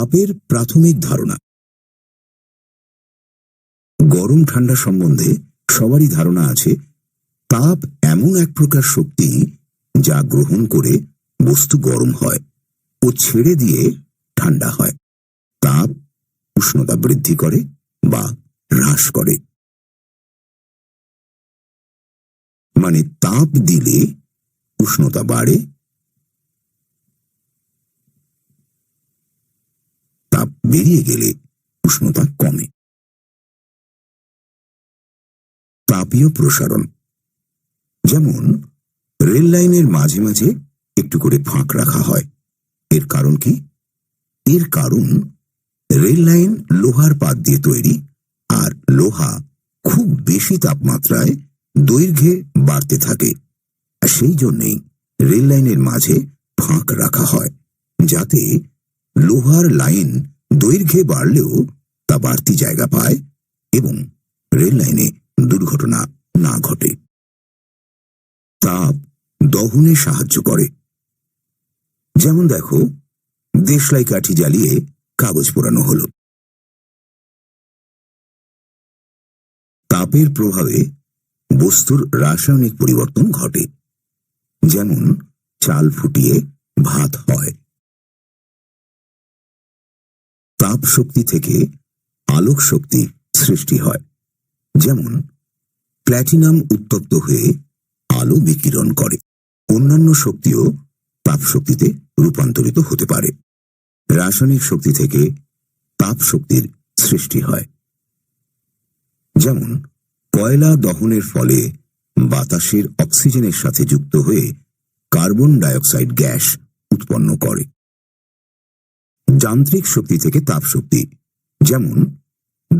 তাপের প্রাথমিক ধারণা। গরম ঠান্ডা সম্বন্ধে সবারই ধারণা আছে, তাপ এমন এক প্রকার শক্তি যা গ্রহণ করে বস্তু গরম হয় ও ছেড়ে দিয়ে ঠান্ডা হয়। তাপ উষ্ণতা বৃদ্ধি করে বা হ্রাস করে। মানে তাপ দিলে উষ্ণতা বাড়ে তাপ বেরিয়ে গেলে উষ্ণতা কমে। তাপীয় প্রসারণ। যেমন, রেল লাইনের মাঝে মাঝে একটু করে ফাঁক রাখা হয়। এর কারণ কি? এর কারণ, রেল লাইন লোহার পাত দিয়ে তৈরি আর লোহা খুব বেশি তাপমাত্রায় দৈর্ঘ্যে বাড়তে থাকে। সেই জন্যেই রেল লাইনের মাঝে ফাঁক রাখা হয়, যাতে লোহার লাইন দৈর্ঘ্যে বাড়লেও তা বাড়তি জায়গা পায় এবং রেল লাইনে দুর্ঘটনা না ঘটে। তাপ দহনে সাহায্য করে। যেমন দেখো, দেশলাই কাঠি জ্বালিয়ে কাগজ পোড়ানো হলো। তাপের প্রভাবে বস্তুর রাসায়নিক পরিবর্তন ঘটে। যেমন চাল ফুটিয়ে ভাত হয়। তাপ শক্তি থেকে আলোক শক্তি সৃষ্টি হয়, যেমন প্ল্যাটিনাম উত্তপ্ত হয়ে আলো বিকিরণ করে। অন্যান্য শক্তিও তাপ শক্তিতে রূপান্তরিত হতে পারে। রাসায়নিক শক্তি থেকে তাপ শক্তির সৃষ্টি হয়, যেমন কয়লা দহনের ফলে বাতাসের অক্সিজেনের সাথে যুক্ত হয়ে কার্বন ডাইঅক্সাইড গ্যাস উৎপন্ন করে। যান্ত্রিক শক্তি থেকে তাপ শক্তি। যেমন,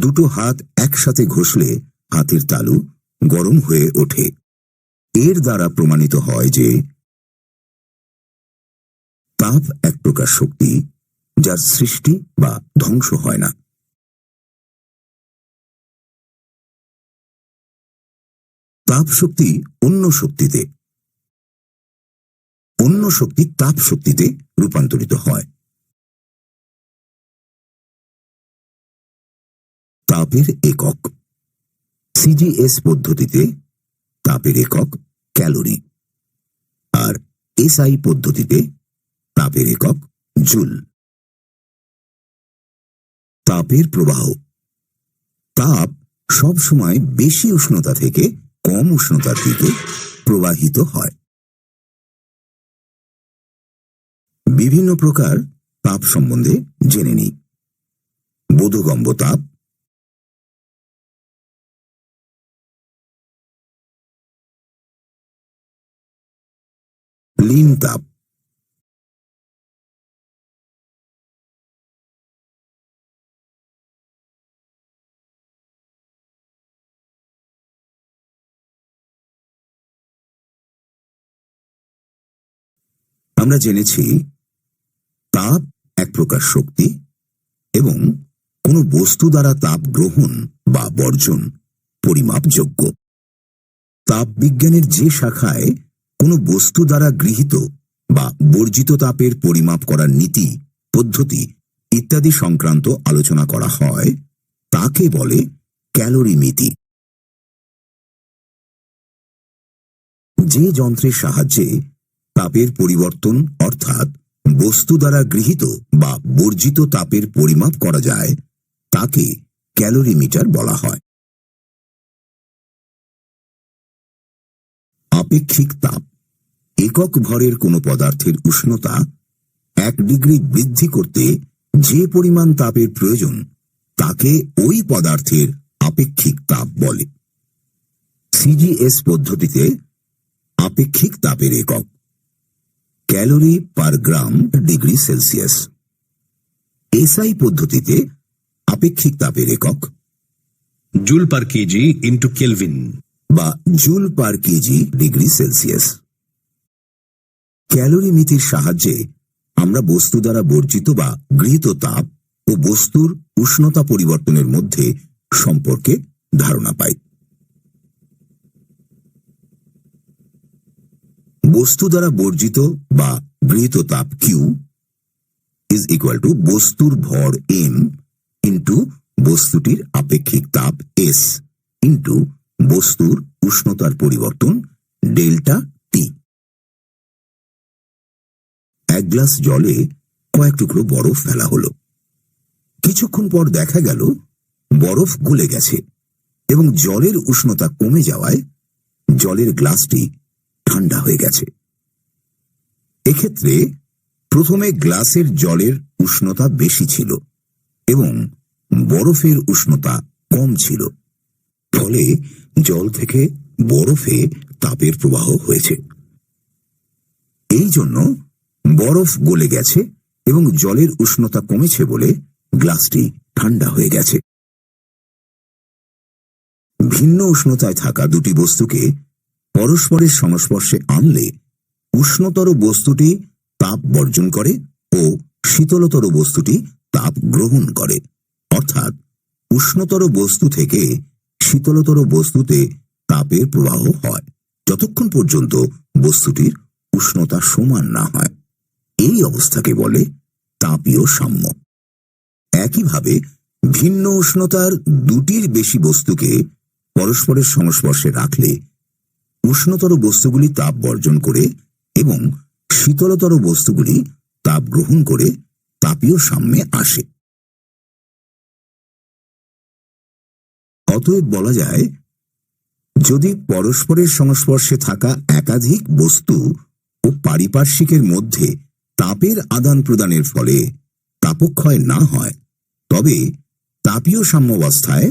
দুটো হাত একসাথে ঘষলে হাতের তালু গরম হয়ে ওঠে। এর দ্বারা প্রমাণিত হয় যে তাপ এক প্রকার শক্তি যার সৃষ্টি বা ধ্বংস হয় না। তাপ শক্তি অন্য শক্তিতে অন্য শক্তি তাপ শক্তিতে রূপান্তরিত হয়। তাপের একক। সিজিএস পদ্ধতিতে তাপের একক ক্যালোরি। আর এসআই পদ্ধতিতে তাপের একক জুল। তাপের প্রবাহ। তাপ সব সময় বেশি উষ্ণতা থেকে কম উষ্ণতার দিকে প্রবাহিত হয়। বিভিন্ন প্রকার তাপ সম্বন্ধে জেনে নিই। বোধগম্য তাপ তাপ আমরা জেনেছি, তাপ এক প্রকার শক্তি এবং কোনো বস্তু দ্বারা তাপ গ্রহণ বা বর্জন পরিমাপযোগ্য। তাপবিজ্ঞানের যে শাখায় কোনো বস্তু দ্বারা গৃহীত বা বর্জিত তাপের পরিমাপ করার নীতি, পদ্ধতি ইত্যাদি সংক্রান্ত আলোচনা করা হয়, তাকে বলে ক্যালোরিমিতি যে যন্ত্রের সাহায্যে তাপের পরিবর্তন অর্থাৎ বস্তু দ্বারা গৃহীত বা বর্জিত তাপের পরিমাপ করা যায়, তাকে ক্যালোরি মিটার বলা হয়। আপেক্ষিক তাপ একক ভরের কোনো পদার্থের উষ্ণতা এক ডিগ্রি বৃদ্ধি করতে যে পরিমাণ তাপের প্রয়োজন তাকে ওই পদার্থের আপেক্ষিক তাপ বলে। সিজিএস পদ্ধতিতে আপেক্ষিক তাপের একক calorie per gram degree Celsius. SI পদ্ধতিতে আপেক্ষিক তাপের একক joule per KG into Kelvin. বা joule per KG degree Celsius. ক্যালোরিমিতির সাহায্যে আমরা বস্তু দ্বারা বর্জিত বা গৃহীত তাপ ও বস্তুর উষ্ণতা পরিবর্তনের মধ্যে সম্পর্কে ধারণা পাই। বস্তু দ্বারা বর্জিত বা গৃহীত তাপ কিউ ইজ ইকুয়াল টু বস্তুর ভর এম ইন্টু বস্তুটির আপেক্ষিক তাপ এস ইন্টু বস্তুর উষ্ণতার পরিবর্তন ডেল্টা এক গ্লাস জলে কয়েক টুকরো বরফ ফেলা হলো। কিছুক্ষণ পর দেখা গেল, বরফ গলে গেছে এবং জলের উষ্ণতা কমে যাওয়ায় জলের গ্লাসটি ঠান্ডা হয়ে গেছে। এক্ষেত্রে প্রথমে গ্লাসের জলের উষ্ণতা বেশি ছিল এবং বরফের উষ্ণতা কম ছিল, ফলে জল থেকে বরফে তাপের প্রবাহ হয়েছে। এই জন্য বরফ গলে গেছে এবং জলের উষ্ণতা কমেছে বলে গ্লাসটি ঠান্ডা হয়ে গেছে। ভিন্ন উষ্ণতায় থাকা দুটি বস্তুকে পরস্পরের সংস্পর্শে আনলে উষ্ণতর বস্তুটি তাপ বর্জন করে ও শীতলতর বস্তুটি তাপ গ্রহণ করে। অর্থাৎ উষ্ণতর বস্তু থেকে শীতলতর বস্তুতে তাপের প্রবাহ হয়, যতক্ষণ পর্যন্ত বস্তুটির উষ্ণতা সমান না হয়। এই অবস্থাকে বলে তাপীয় সাম্য। একইভাবে ভিন্ন উষ্ণতার দুটির বেশি বস্তুকে পরস্পরের সংস্পর্শে রাখলে উষ্ণতর বস্তুগুলি তাপ বর্জন করে এবং শীতলতর বস্তুগুলি তাপ গ্রহণ করে তাপীয় সাম্যে আসে। অতএব বলা যায়, যদি পরস্পরের সংস্পর্শে থাকা একাধিক বস্তু ও পারিপার্শ্বিকের মধ্যে তাপের আদান প্রদানের ফলে তাপক্ষয় না হয়, তবে তাপীয় সাম্যাবস্থায়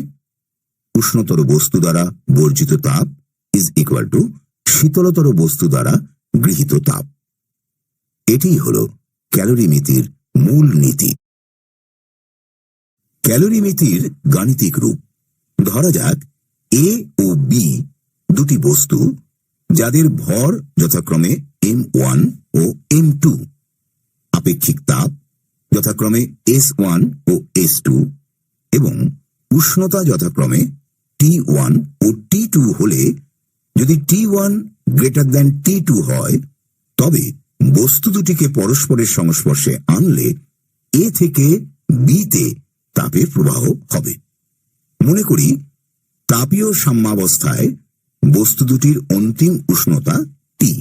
উষ্ণতর বস্তু দ্বারা বর্জিত তাপ ইজ ইকুয়াল টু শীতলতর বস্তু দ্বারা গৃহীত তাপ। এটিই হল ক্যালোরিমিতির মূল নীতি। ক্যালোরিমিতির গাণিতিক রূপ। ধরা যাক এ ও বি দুটি বস্তু যাদের ভর যথাক্রমে এম ওয়ান ও এম টু আপেক্ষিক তাপ যথাক্রমে এস ওয়ান ও এস টু এবং উষ্ণতা যথাক্রমে টি ওয়ান ও টি টু হলে যদি T one greater than T two হয়, তবে বস্তু দুটিকে পরস্পরের সংস্পর্শে আনলে এ থেকে বিতে তাপের প্রবাহ হবে। মনে করি তাপীয় সাম্যাবস্থায় বস্তু দুটির অন্তিম উষ্ণতা টি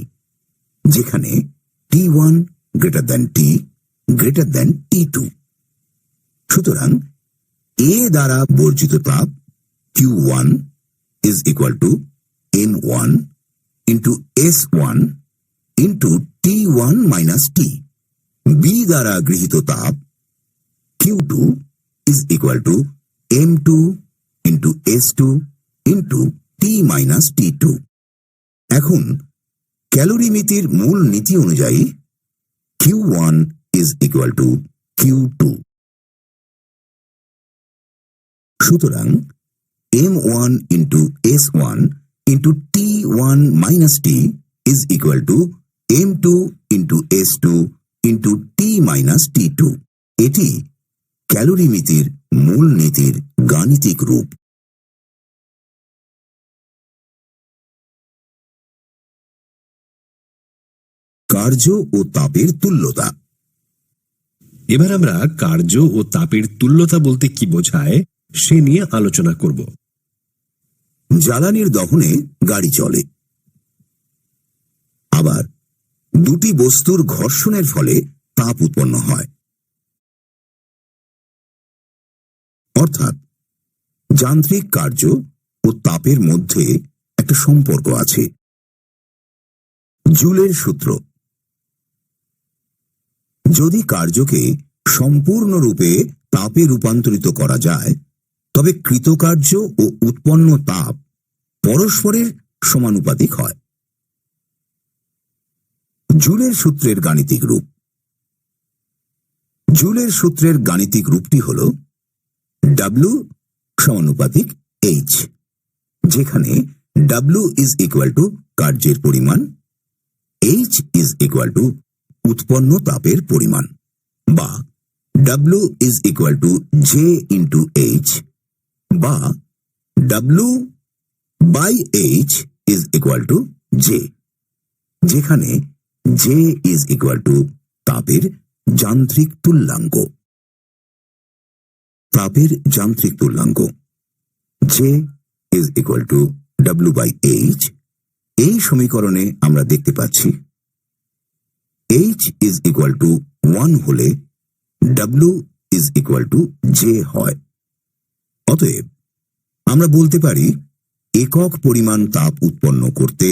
যেখানে T one greater than T greater than T two সুতরাং এ দ্বারা বর্জিত তাপ Q one is equal to M one into S one into T one minus T B দ্বারা গৃহীত তাপ Q two is equal to M two into S two into T minus T two এখন ক্যালোরিমিতির মূল নীতি অনুযায়ী Q one is equal to Q two সুতরাং M one into S one into T one minus T is equal to M two into S two into T minus T two এটি ক্যালোরিমিতির মূল নীতির গাণিতিক রূপ। কার্য ও তাপের তুল্যতা। এবার আমরা কার্য ও তাপের তুল্যতা বলতে কি বোঝায়, সে নিয়ে আলোচনা করব। জ্বালানির দহনে গাড়ি চলে। আবার দুটি বস্তুর ঘর্ষণের ফলে তাপ উৎপন্ন হয়। অর্থাৎ যান্ত্রিক কার্য ও তাপের মধ্যে একটা সম্পর্ক আছে। জুলের সূত্র যদি কার্যকে সম্পূর্ণরূপে তাপে রূপান্তরিত করা যায়, তবে কৃতকার্য ও উৎপন্ন তাপ পরস্পরের সমানুপাতিক হয়। জুলের সূত্রের গাণিতিক রূপ। জুলের সূত্রের গাণিতিক রূপটি হল ডাব্লু সমানুপাতিক এইচ যেখানে ডাব্লু ইজ ইকুয়াল টু কার্যের পরিমাণ এইচ ইজ ইকুয়াল টু উৎপন্ন তাপের পরিমাণ বা W is equal to J into H বা W by H is equal to J যেখানে জে ইজ ইকুয়াল টু তাপের যান্ত্রিক তুল্যাঙ্ক। তাপের যান্ত্রিক তুল্যাঙ্ক J is equal to W by H এই সমীকরণে আমরা দেখতে পাচ্ছি H is equal to one হলে W is equal to J হয়। অতএব আমরা বলতে পারি, একক পরিমাণ তাপ উৎপন্ন করতে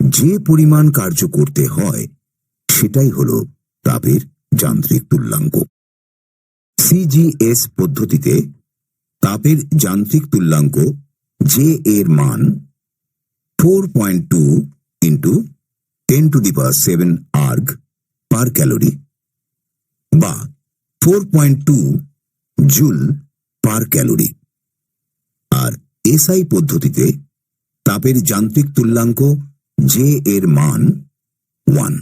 যে পরিমাণ কার্য করতে হয়, সেটাই হল তাপের যান্ত্রিক তুল্যাঙ্ক। সিজিএস পদ্ধতিতে তাপের যান্ত্রিক তুল্যাঙ্ক জে এর মান four point two into ten to the power seven erg per calorie বা four point two joule per calorie. আর এসআই পদ্ধতিতে তাপের যান্ত্রিক তুল্যাঙ্ক জে এর মান ওয়ান।